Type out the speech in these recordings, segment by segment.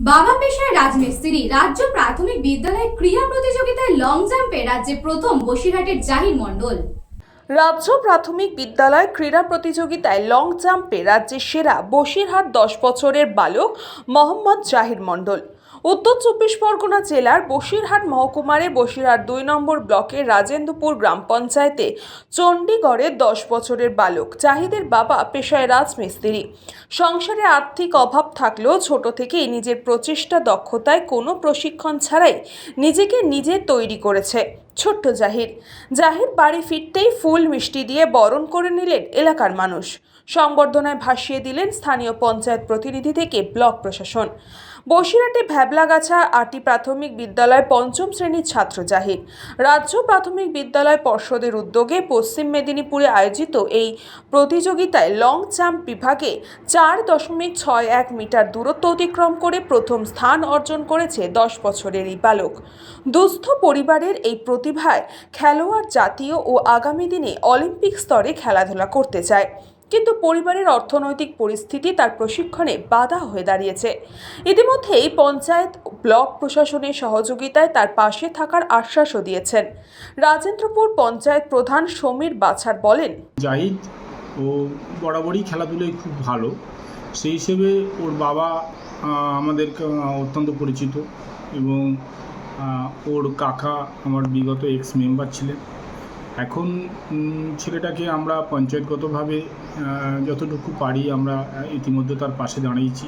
বাবা পেশায় রাজমিস্ত্রি, রাজ্য প্রাথমিক বিদ্যালয় ক্রীড়া প্রতিযোগিতায় লং জাম্পে রাজ্যে প্রথম বসিরহাটের জাহির মণ্ডল। রাজ্য প্রাথমিক বিদ্যালয় ক্রীড়া প্রতিযোগিতায় লং জাম্পে রাজ্যের সেরা বসিরহাট দশ বছরের বালক মোহাম্মদ জাহির মণ্ডল। উত্তর চব্বিশ পরগনা জেলার বসিরহাট মহকুমারে বসিরহাট দুই নম্বর ব্লকের রাজেন্দ্রপুর গ্রাম পঞ্চায়েতে চণ্ডীগড়ের দশ বছরের বালক চাহিদের বাবা পেশায় রাজমিস্ত্রি। সংসারে আর্থিক অভাব থাকলেও ছোট থেকেই নিজের প্রচেষ্টা দক্ষতায় কোনো প্রশিক্ষণ ছাড়াই নিজেকে নিজে তৈরি করেছে। ছোট্ট জাহির। জাহির বাড়ি ফিরতেই ফুল মিষ্টি দিয়ে বরণ করে নিলেন এলাকার মানুষ। সংবর্ধনায় ভাসিয়ে দিলেন স্থানীয় পঞ্চায়েত প্রতিনিধি থেকে ব্লক প্রশাসন। বসিরহাটে ভ্যাবলাগাছা আটি প্রাথমিক বিদ্যালয় পঞ্চম শ্রেণির ছাত্র জাহির। রাজ্য প্রাথমিক বিদ্যালয় পর্ষদের উদ্যোগে পশ্চিম মেদিনীপুরে আয়োজিত এই প্রতিযোগিতায় লং জাম্প বিভাগে চার দশমিক ছয় এক মিটার দূরত্ব অতিক্রম করে প্রথম স্থান অর্জন করেছে দশ বছরের এই বালক। দুস্থ পরিবারের এই প্রতিভায় খেলোয়াড় জাতীয় ও আগামী দিনে অলিম্পিক স্তরে খেলাধুলা করতে চায়। কিন্তু পরিবারের অর্থনৈতিক পরিস্থিতি তার প্রশিক্ষণে বাধা হয়ে দাঁড়িয়েছে। ইতিমধ্যেই পঞ্চায়েত ব্লক প্রশাসনের সহযোগিতায় তার পাশে থাকার আশ্বাসও দিয়েছেন। রাজেন্দ্রপুর পঞ্চায়েত প্রধান সমীর বাছার বলেন, জাহিদ ও বরাবরই খেলাধুলায় খুব ভালো। সেই হিসেবে ওর বাবা আমাদের অত্যন্ত পরিচিত এবং ওর কাকা আমার বিগত এক্স মেম্বার ছিলেন। এখন ছেলেটাকে আমরা পঞ্চায়েতগতভাবে যতটুকু পারি আমরা ইতিমধ্যে তার পাশে দাঁড়িয়েছি।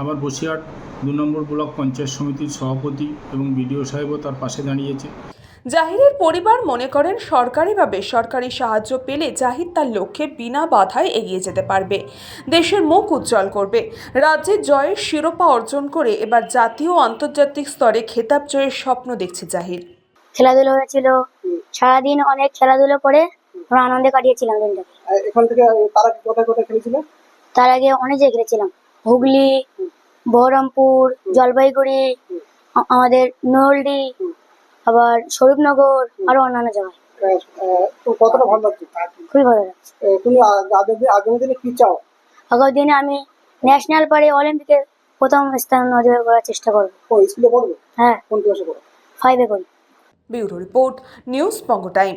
আমার বসিরহাট দু নম্বর ব্লক পঞ্চায়েত সমিতির সভাপতি এবং বিডিও সাহেবও তার পাশে দাঁড়িয়েছে। জাহিরের পরিবার মনে করেন সরকারি বা বেসরকারি সাহায্য পেলে জাহির তার লক্ষ্যে বিনা বাধায় এগিয়ে যেতে পারবে। দেশের মুখ উজ্জ্বল করবে। রাজ্যের জয়ের শিরোপা অর্জন করে এবার জাতীয় ও আন্তর্জাতিক স্তরে খেতাব জয়ের স্বপ্ন দেখছে জাহির। খেলাধুলো হয়েছিল। সারাদিন অনেক খেলাধুলো করে আমরা আনন্দে কাটিয়েছিলাম দিনটাকে আর এখান থেকে তারা কোথায় কোথায় খেলেছিল? তার আগে অনেক জায়গায় খেলেছিলাম। হুগলি বহরমপুর জলপাইগুড়ি আমাদের নলডি আবার শরীফনগর আরও অন্যান্য জায়গায়। তো কতটা ভালো লাগছে? খুবই ভালো লাগছে। তুমি আগামী আগামী দিনে কি চাও? আগামী দিনে আমি ন্যাশনাল পারে অলিম্পিকে প্রথম স্থান অধিকার করার চেষ্টা করব। ও স্কুলে পড়বে? হ্যাঁ। কোন ক্লাসে পড়বে ফাইভে পড়ি। ব্যুরো রিপোর্ট নিউজ পঙ্গ টাইম।